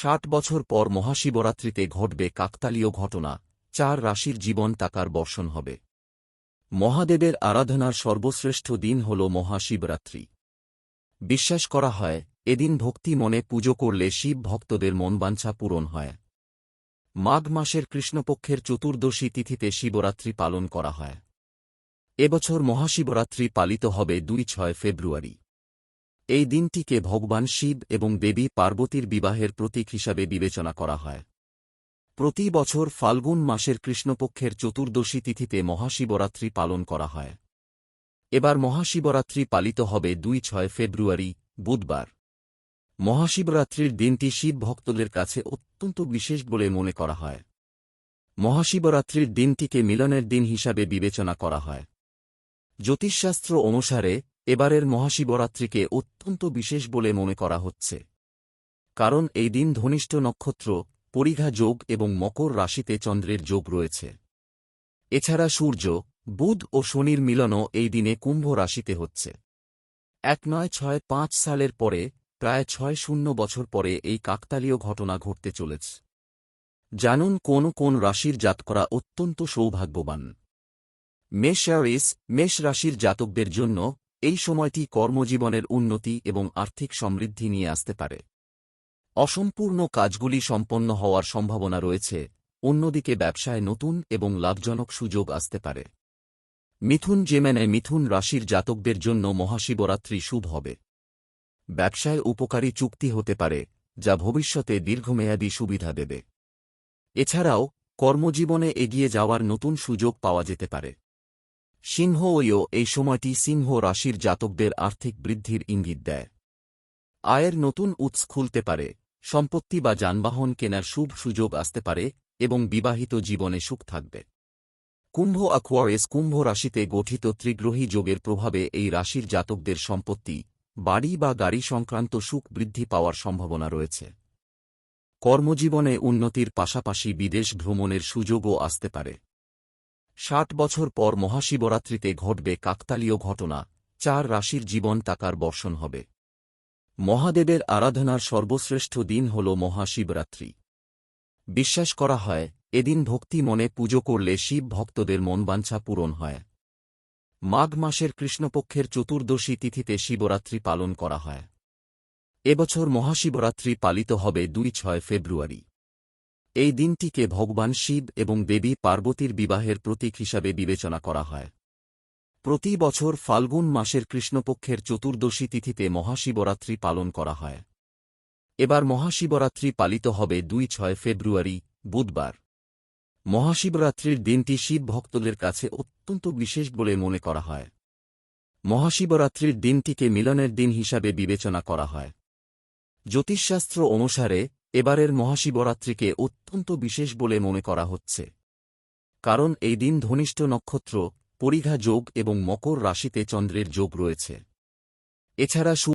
ষাট বছর পর মহাশিবরাত্রিতে ঘটবে কাকতালীয় ঘটনা, চার রাশির জীবন তাকার বর্ষণ হবে। মহাদেবের আরাধনার সর্বশ্রেষ্ঠ দিন হল মহাশিবরাত্রি। বিশ্বাস করা হয়, এদিন ভক্তি মনে পুজো করলে শিব ভক্তদের মনবাঞ্ছা পূরণ হয়। মাঘ মাসের কৃষ্ণপক্ষের চতুর্দশী তিথিতে শিবরাত্রি পালন করা হয়। এবছর মহাশিবরাত্রি পালিত হবে দুই ছয় ফেব্রুয়ারি। এই দিনটিকে ভগবান শিব এবং দেবী পার্বতীর বিবাহের প্রতীক হিসাবে বিবেচনা করা হয়। প্রতি বছর ফাল্গুন মাসের কৃষ্ণপক্ষের চতুর্দশী তিথিতে মহাশিবরাত্রি পালন করা হয়। এবার মহাশিবরাত্রি পালিত হবে দুই ছয় ফেব্রুয়ারি, বুধবার। মহাশিবরাত্রির দিনটি শিব ভক্তদের কাছে অত্যন্ত বিশেষ বলে মনে করা হয়। মহাশিবরাত্রির দিনটিকে মিলনের দিন হিসাবে বিবেচনা করা হয়। জ্যোতিষশাস্ত্র অনুসারে এবারের মহাশিবরাত্রিকে অত্যন্ত বিশেষ বলে মনে করা হচ্ছে। কারণ এই দিন ধনিষ্ঠ নক্ষত্র, পরিঘা যোগ এবং মকর রাশিতে চন্দ্রের যোগ রয়েছে। এছাড়া সূর্য, বুধ ও শনির মিলনও এই দিনে কুম্ভ রাশিতে হচ্ছে। এক নয় ছয় পাঁচ সালের পরে, প্রায় ছয় শূন্য বছর পরে এই কাকতালীয় ঘটনা ঘটতে চলেছে। জানুন কোন কোন রাশির জাতকরা অত্যন্ত সৌভাগ্যবান। মেষারিস মেষ রাশির জাতকদের জন্য এই সময়টি কর্মজীবনের উন্নতি এবং আর্থিক সমৃদ্ধি নিয়ে আসতে পারে। অসম্পূর্ণ কাজগুলি সম্পন্ন হওয়ার সম্ভাবনা রয়েছে, অন্যদিকে ব্যবসায় নতুন এবং লাভজনক সুযোগ আসতে পারে। মিথুন জেমেনে মিথুন রাশির জাতকদের জন্য মহাশিবরাত্রি শুভ হবে। ব্যবসায় উপকারী চুক্তি হতে পারে, যা ভবিষ্যতে দীর্ঘমেয়াদী সুবিধা দেবে। এছাড়াও, কর্মজীবনে এগিয়ে যাওয়ার নতুন সুযোগ পাওয়া যেতে পারে। সিংহ ওইও এই সময়টি সিংহ রাশির জাতকদের আর্থিক বৃদ্ধির ইঙ্গিত দেয়। আয়ের নতুন উৎস খুলতে পারে, সম্পত্তি বা যানবাহন কেনার শুভ সুযোগ আসতে পারে এবং বিবাহিত জীবনে সুখ থাকবে। কুম্ভ অ্যাকোয়ারিয়াস কুম্ভ রাশিতে গঠিত ত্রিগ্রহী যোগের প্রভাবে এই রাশির জাতকদের সম্পত্তি, বাড়ি বা গাড়ি সংক্রান্ত সুখ বৃদ্ধি পাওয়ার সম্ভাবনা রয়েছে। কর্মজীবনে উন্নতির পাশাপাশি বিদেশ ভ্রমণের সুযোগও আসতে পারে। ষাট বছর পর মহাশিবরাত্রিতে ঘটবে কাকতালীয় ঘটনা, চার রাশির জীবন টাকার বর্ষণ হবে। মহাদেবের আরাধনার সর্বশ্রেষ্ঠ দিন হল মহাশিবরাত্রি। বিশ্বাস করা হয়, এদিন ভক্তি মনে পুজো করলে শিব ভক্তদের মনবাঞ্ছা পূরণ হয়। মাঘ মাসের কৃষ্ণপক্ষের চতুর্দশী তিথিতে শিবরাত্রি পালন করা হয়। এবছর মহাশিবরাত্রি পালিত হবে দুই ছয় ফেব্রুয়ারি। এই দিনটিকে ভগবান শিব এবং দেবী পার্বতীর বিবাহের প্রতীক হিসাবে বিবেচনা করা হয়। প্রতি বছর ফাল্গুন মাসের কৃষ্ণপক্ষের চতুর্দশী তিথিতে মহাশিবরাত্রি পালন করা হয়। এবার মহাশিবরাত্রি পালিত হবে দুই ছয় ফেব্রুয়ারি, বুধবার। মহাশিবরাত্রির দিনটি শিব ভক্তদের কাছে অত্যন্ত বিশেষ বলে মনে করা হয়। মহাশিবরাত্রির দিনটিকে মিলনের দিন হিসাবে বিবেচনা করা হয়। জ্যোতিষশাস্ত্র অনুসারে এবারের মহাশিবরাত্রিকে অত্যন্ত বিশেষ বলে মনে করা হচ্ছে। কারণ এই দিন ধনিষ্ঠ নক্ষত্র, পরিঘা যোগ এবং মকর রাশিতে চন্দ্রের যোগ রয়েছে। এছাড়া